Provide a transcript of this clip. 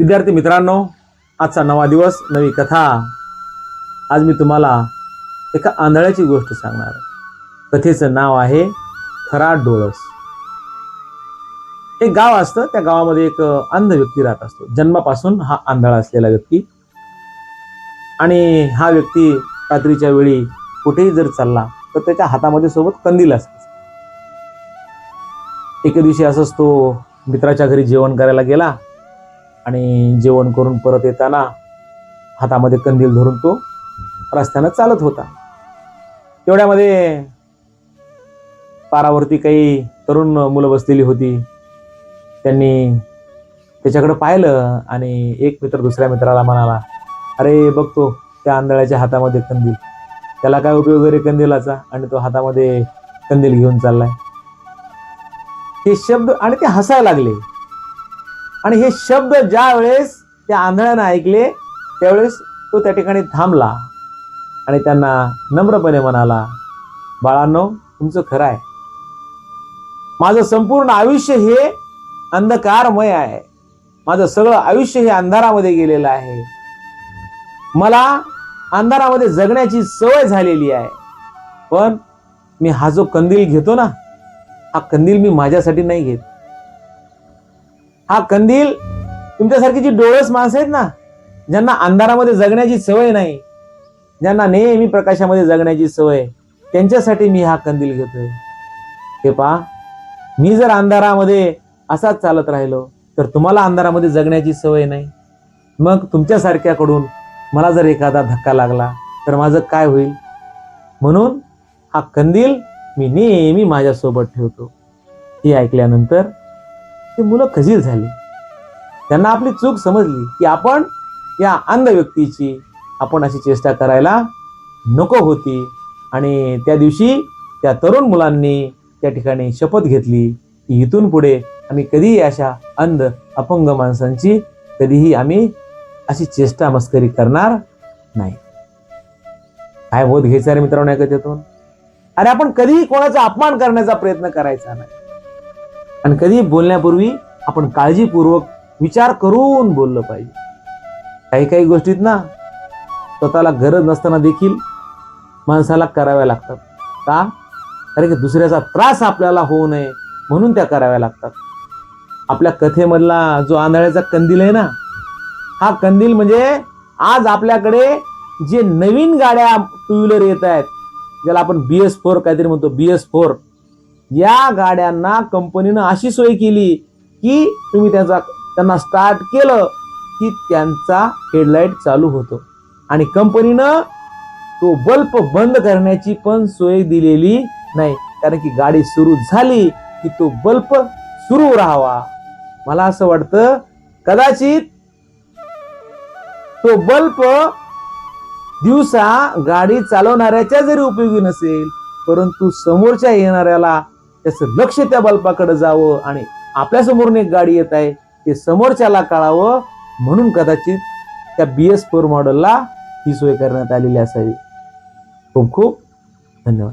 विद्यार्थी मित्रांनो आजचा नवा दिवस नवी कथा. आज मी तुम्हाला एका आंधळ्याची गोष्ट सांगणार आहे. कथेचं नाव आहे खरा डोळस. एक गाव असतं त्या गावामध्ये एक अंध व्यक्ती राहत असतो. जन्मापासून हा आंधळा असलेला व्यक्ती. आणि हा व्यक्ती रात्रीच्या वेळी कुठेही जर चालला तर त्याच्या हातामध्ये सोबत कंदील असतं. एके दिवशी असंच तो मित्राच्या घरी जेवण करायला गेला. आणि जेवण करून परत येताना हातामध्ये कंदील धरून तो रस्त्यानं चालत होता. तेवढ्यामध्ये पारावरती काही तरुण मुलं बसलेली होती. त्यांनी त्याच्याकडं पाहिलं आणि एक मित्र दुसऱ्या मित्राला म्हणाला अरे बघतो त्या आंधळ्याच्या हातामध्ये कंदील. त्याला काय उपयोग रे कंदिलाचा? आणि तो हातामध्ये कंदील घेऊन चाललाय. हे शब्द आणि ते हसायला लागले. आणि हे शब्द ज्या वेळेस त्या आंधळ्यानं ऐकले त्यावेळेस तो त्या ठिकाणी थांबला. आणि त्यांना नम्रपणे म्हणाला बाळांनो तुमचं खरं आहे. माझं संपूर्ण आयुष्य हे अंधकारमय आहे. माझं सगळं आयुष्य हे अंधारामध्ये गेलेलं आहे. मला अंधारामध्ये जगण्याची सवय झालेली आहे. पण मी हा जो कंदील घेतो ना हा कंदील मी माझ्यासाठी नाही घेत. हा कंदील तुमच्यासारखी जी डोळस माणसं आहेत ना ज्यांना अंधारामध्ये जगण्याची सवय नाही ज्यांना नेहमी प्रकाशामध्ये जगण्याची सवय त्यांच्यासाठी मी हा कंदील घेतोय. हे पहा मी जर अंधारामध्ये असाच चालत राहिलो तर तुम्हाला अंधारामध्ये जगण्याची सवय नाही. मग तुमच्यासारख्याकडून मला जर एखादा धक्का लागला तर माझं काय होईल? म्हणून हा कंदील मी नेहमी माझ्यासोबत ठेवतो. हे ऐकल्यानंतर ते मुलं खजील झाली. त्यांना आपली चूक समजली की आपण या अंध व्यक्तीची आपण अशी चेष्टा करायला नको होती. आणि त्या दिवशी त्या तरुण मुलांनी त्या ठिकाणी शपथ घेतली की इथून पुढे आम्ही कधीही अशा अंध अपंग माणसांची कधीही आम्ही अशी चेष्टा मस्करी करणार नाही. काय बोध घ्यायचा रे मित्रांनो ऐकत येतो अरे आपण कधीही कोणाचा अपमान करण्याचा प्रयत्न करायचा नाही. आणि कधी बोलण्यापूर्वी आपण काळजीपूर्वक विचार करून बोललं पाहिजे. काही काही गोष्टीत ना स्वतःला गरज नसताना देखील माणसाला कराव्या लागतात. का? कारण की दुसऱ्याचा त्रास आपल्याला होऊ नये म्हणून त्या कराव्या लागतात. आपल्या कथेमधला जो आंधळ्याचा कंदील आहे ना हा कंदील म्हणजे आज आपल्याकडे जे नवीन गाड्या टू व्हीलर येत आहेत ज्याला आपण बी एस फोर काहीतरी म्हणतो बी एस फोर या गाड्यांना कंपनीनं अशी सोय केली की तुम्ही त्याचा त्यांना स्टार्ट केलं की त्यांचा हेडलाईट चालू होतो. आणि कंपनीनं तो बल्ब बंद करण्याची पण सोय दिलेली नाही. कारण की गाडी सुरू झाली की तो बल्ब सुरू राहावा. मला असं वाटतं कदाचित तो बल्ब दिवसा गाडी चालवणाऱ्याच्या जरी उपयोगी नसेल परंतु समोरच्या येणाऱ्याला त्याचं लक्ष त्या बल्पाकडे जावं आणि आपल्या समोरून एक गाडी येत आहे ते समोरच्याला कळावं म्हणून कदाचित त्या बी एस फोर मॉडेलला ही सोय करण्यात आलेली असावी. खूप खूप धन्यवाद.